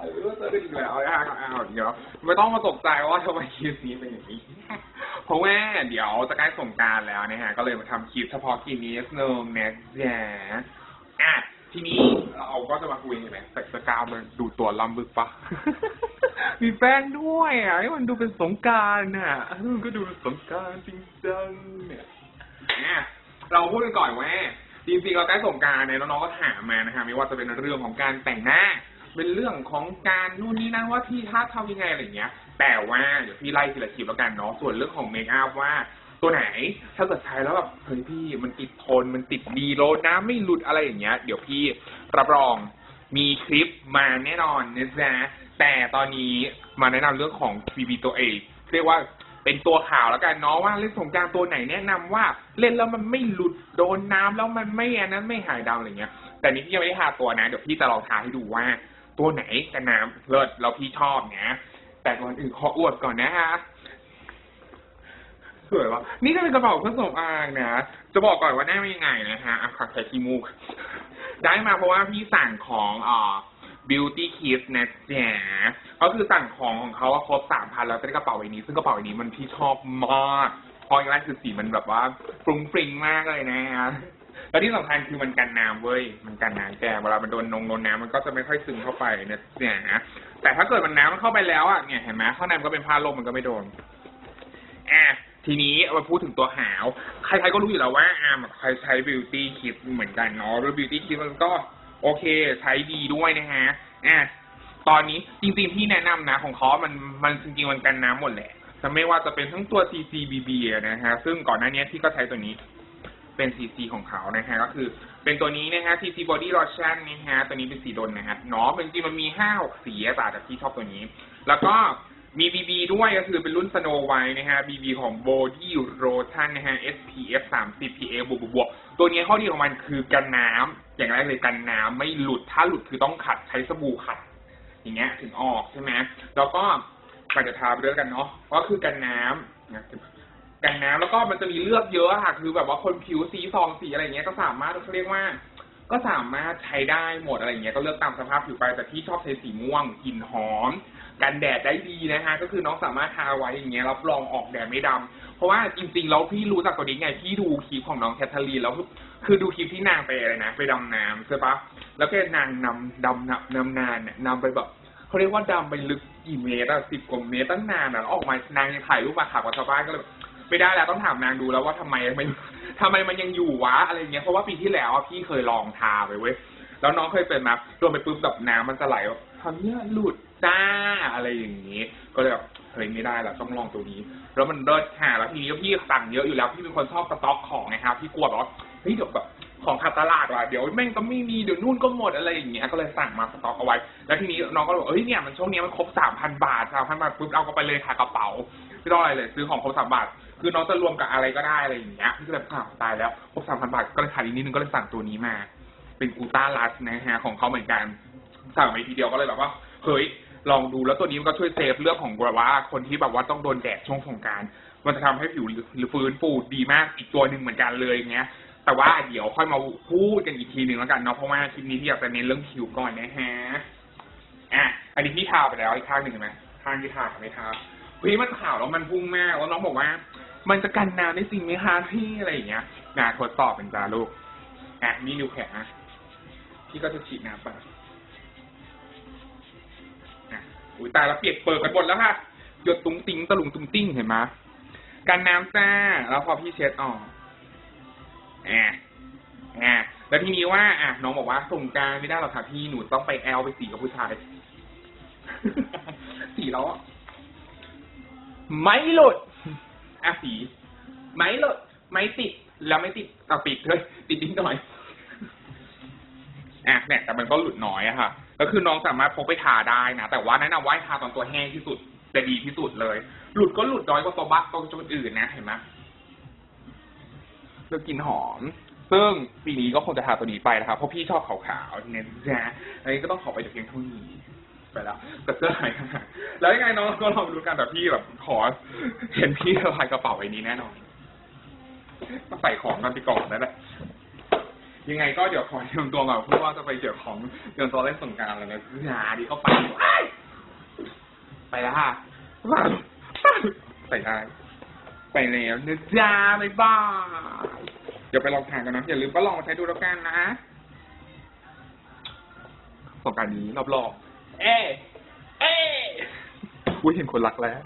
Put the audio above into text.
เจออีกแล้วอ้าวอ้าวเดี๋ยวไม่ต้องมาตกใจว่าทำไมคลิปนี้เป็นอย่างนี้ เพราะว่าเดี๋ยวจะใกล้สงกรารแล้วนะฮะ ก็เลยมาทำคลิปเฉพาะกินนี้นิดนึงนะจ๊ะอะทีนี้เราก็จะมาคุยกันไหมใส่สกาวมันดูตัวลำบึกปะ มีแป้งด้วยอะให้มันดูเป็นสงกรารน่ะก็ดูเป็นสงกรารจริงจังเนี่ยอะเราพูดกันก่อนว่าจริงๆเราใกล้สงกรารเนี่ยน้องๆก็ถามมานะฮะไม่ว่าจะเป็นเรื่องของการแต่งหน้า เป็นเรื่องของการนู่นนี่นั่นว่าพี่ท่าทำยังไงอะไรอย่างเงี้ย แต่ว่าเดี๋ยวพี่ไล่ทีละคลิปแล้วกันเนาะส่วนเรื่องของเมคอัพว่าตัวไหนถ้าเกิดใช้แล้วแบบเฮ้ยพี่มันติดทนมันติดดีโลน้ำไม่หลุดอะไรอย่างเงี้ย เดี๋ยวพี่รับรองมีคลิปมาแน่นอนนะจ๊ะแต่ตอนนี้มาแนะนำเรื่องของ BB ตัวเองเรียกว่าเป็นตัวข่าวแล้วกันเนาะว่าเล่นสงการตัวไหนแนะนำว่าเล่นแล้วมันไม่หลุดโดนน้ำแล้วมันไม่อันนั้นไม่หายดำอะไรเงี้ย แต่นี่พี่ยังไม่ได้ทาตัวนะ เดี๋ยวพี่จะลองทาให้ดูว่า ตัวไหนกันน้ำเลิศเราพี่ชอบนะแต่ก่อนอื่นขออวดก่อนนะฮะสวยวะนี่ก็เป็นกระเป๋าเครื่องสำอางนะจะบอกก่อนว่าได้มายังไงนะฮะอะขอใช้ขี้มูก ได้มาเพราะว่าพี่สั่งของอ่า beauty kiss นะจ๊ะก็คือสั่งของของเขาว่าครบสามพันแล้วจะได้กระเป๋าใบนี้ ซึ่งกระเป๋าใบนี้มันพี่ชอบมากเพราะอย่างแรกคือสีมันแบบว่าฟรุ้งฟริ้งมากเลยนะฮะ แล้วที่สำคัญคือมันกันน้ำเว้ย มันกันน้ำแกเวลามันโดนนงโดนน้ำมันก็จะไม่ค่อยซึมเข้าไปนะเนี่ยฮะแต่ถ้าเกิดมันน้ำมันเข้าไปแล้วอะเนี่ยเห็นไหมข้างในมันก็เป็นผ้าลมมันก็ไม่โดนอะทีนี้มาพูดถึงตัวหาว ใครๆก็รู้อยู่แล้วว่าอ่าใครใช้ beauty kit เหมือนกันเนาะแล้ว beauty kit มันก็โอเคใช้ดีด้วยนะฮะอะตอนนี้จริงๆที่แนะนำนะของเขามันมันจริงๆมันกันน้ำหมดแหละแต่ไม่ว่าจะเป็นทั้งตัว CCBB นะฮะ ซึ่งก่อนหน้านี้ที่ก็ใช้ตัวนี้ เป็น CC ของเขานะฮะก็คือเป็นตัวนี้นะฮะ CC Body Lotion นะฮะตัวนี้เป็นสีดนนะฮะเนาะจริงๆมันมีห้าหกสีอะแต่ที่ชอบตัวนี้ แล้วก็มี BB ด้วยก็คือเป็นรุ่น Snow White นะฮะ BB ของ Body Lotion นะฮะ SPF 30 PA บวกบวกๆตัวนี้ข้อดีของมันคือกันน้ำอย่างแรกเลยกันน้ำไม่หลุดถ้าหลุดคือต้องขัดใช้สบู่ขัด อย่างเงี้ยถึงออกใช่ไหมแล้วก็มันจะทาไปด้วยกันเนาะก็คือกันน้ำนะ กันน้ำแล้วก็มันจะมีเลือกเยอะค่ะ คือแบบว่าคนผิวสีซองสีอะไรเงี้ยก็สามารถเขาเรียกว่า ก็สามารถใช้ได้หมดอะไรเงี้ยก็เลือกตามสภาพผิวไปแต่ที่ชอบใช้สีม่วงกลิ่นหอม กันแดดได้ดีนะฮะก็คือน้องสามารถทาไว้อย่างเงี้ยรับรองออกแดดไม่ดำเพราะว่าจริงๆแล้วพี่รู้จักตัวนี้ไงพี่ดูคลิปของน้องแคทเธอรีนแล้วคือดูคลิปที่นางไปอะไรนะไปดำน้ำใช่ปะแล้วก็นางนำดำนำนำนานเนี่ยนำไปแบบเขาเรียกว่าดำไปลึกกี่เมตรอะสิบกว่าเมตรตั้งนานอะแล้วออกมานางยังถ่ายรูปมาขากว่าชาวบ้านก็เลย ไม่ได้แล้วต้องถามนางดูแล้วว่าทำไมไม่ทำไมมันยังอยู่วะอะไรเงี้ยเพราะว่าปีที่แล้วอะพี่เคยลองทาไปเว้ยแล้วน้องเคยเป็นมาโดนไปปุ๊บแบบน้ำมันจะไหลแบบทำเนี่ยหลุดจ้าอะไรอย่างงี้ ก็เลยแบบเฮ้ยไม่ได้ล้วต้องลองตัวนี้ แล้วมันเลิศค่ะแล้วทีนี้พี่สั่งเยอะอยู่แล้วพี่เป็นคนชอบสต็อกของนะครับพี่กลัวแบบเฮ้ยเดี๋ยวแบบของขาดตลาดว่ะเดี๋ยวแม่งก็ไม่มีเดี๋ยวนู่นก็หมดอะไรอย่างเงี้ยก็เลยสั่งมาสต็อกเอาไว้ แล้วทีนี้น้องก็บอกเอ้ยเนี่ยมันช่วงนี้มันครบสามพันบาทสามพันบาทปุ๊บเอาก็ไปเลยค่ะกระเป๋าไม่ต้องอะไรเลย ซื้อของครบสามบาท คือน้องจะรวมกับอะไรก็ได้อะไรอย่างเงี้ยพี่ก็เลยอ้าวตายแล้วครบสามพันบาทก็เลยขาดอีกนิดนึงก็เลยสั่งตัวนี้มา เป็นกูต้าลัสนะฮะของเขาเหมือนกันสั่งไปทีเดียวก็เลยแบบว่าเฮ้ยลองดูแล้วตัวนี้มันก็ช่วยเซฟเรื่องของแบบว่า คนที่แบบว่าต้องโดนแดดช่วงสงการ มันจะทำให้ผิวหรือฟื้นฟูดีมากอีกตัวหนึ่งเหมือนกันเลยอย่างเงี้ย แต่ว่าเดี๋ยวค่อยมาพูดกันอีกทีหนึ่งแล้วกันเนาะเพราะว่าคลิปนี้ที่อยากจะเน้นเรื่องผิวก่อนนะฮะอะอันนี้พี่ทาไปแล้วอีกข้างหนึ่งไหมข้างที่ทาไม่ทาเฮ้ยมันขาวแล้วมันพุ่งมากแล้วน้องบอกว่า มันจะกันน้ำได้จริงไหมคะพี่อะไรอย่างเงี้ยนะทดสอบเป็นจ้าลูกอะนี่นิ้วแขนนะพี่ก็จะฉีดน้ำไปอะอุ้ยตายแล้วเปียกเปิดกันหมดแล้วค่ะหยดตุ้งติ้งตะลุงตุ้งติ้งเห็นไหมกันน้ำจ้า แล้วพอพี่เช็ดออกอ่าอ่าแล้วทีนี้ว่า อะน้องบอกว่าส่งการไม่ได้หรอกค่ะพี่หนูต้องไปแอลไปสีกับผู้ชายสีแล้วอะไม่หลุด อะสีไม่หลดไม่ติดแล้วไม่ติดเอาปิดเลยติดนิดหน่อยอะเนี่ยแต่มันก็หลุดน้อยอะค่ะ ก็คือน้องสามารถพกไปทาได้นะ แต่ว่าแนะนำว่าทาตอนตัวแห้งที่สุดจะดีที่สุดเลย หลุดก็หลุดน้อยกว่าตัวบักตัวจุดอื่นนะเห็นไหมเลือกกลินหอม ซึ่งปีนี้ก็คงจะทาตัวนี้ไปนะครับเพราะพี่ชอบขาวๆเน้นนะอันนี้ก็ต้องขอไปแต่เพียงเท่านี้ ไปแล้วกับเสื้อหายห่างแล้วยังไงน้องก็ลองดูกันแต่พี่แบบขอเห็นพี่สะพายกระเป๋าใบนี้แน่นอนมาใส่ของกันไปก่อนนั่นแหละยังไงก็เดี๋ยวขอเตรียมตัวก่อนเพราะว่าจะไปเกี่ยวของเรื่องตัวเล่นสงกรารแล้วนะหาดีเข้าไปไปแล้วค่ะไปได้ไปแล้วนะจ๊ะบ๊ายบายเดี๋ยวไปลองทานกันนะอย่าลืมก็ลองมาใช้ดูแล้วกันนะสงการนี้รอบๆ เอ๊ะเอ๊ะอุ้ยเห็นคนรักแล้ว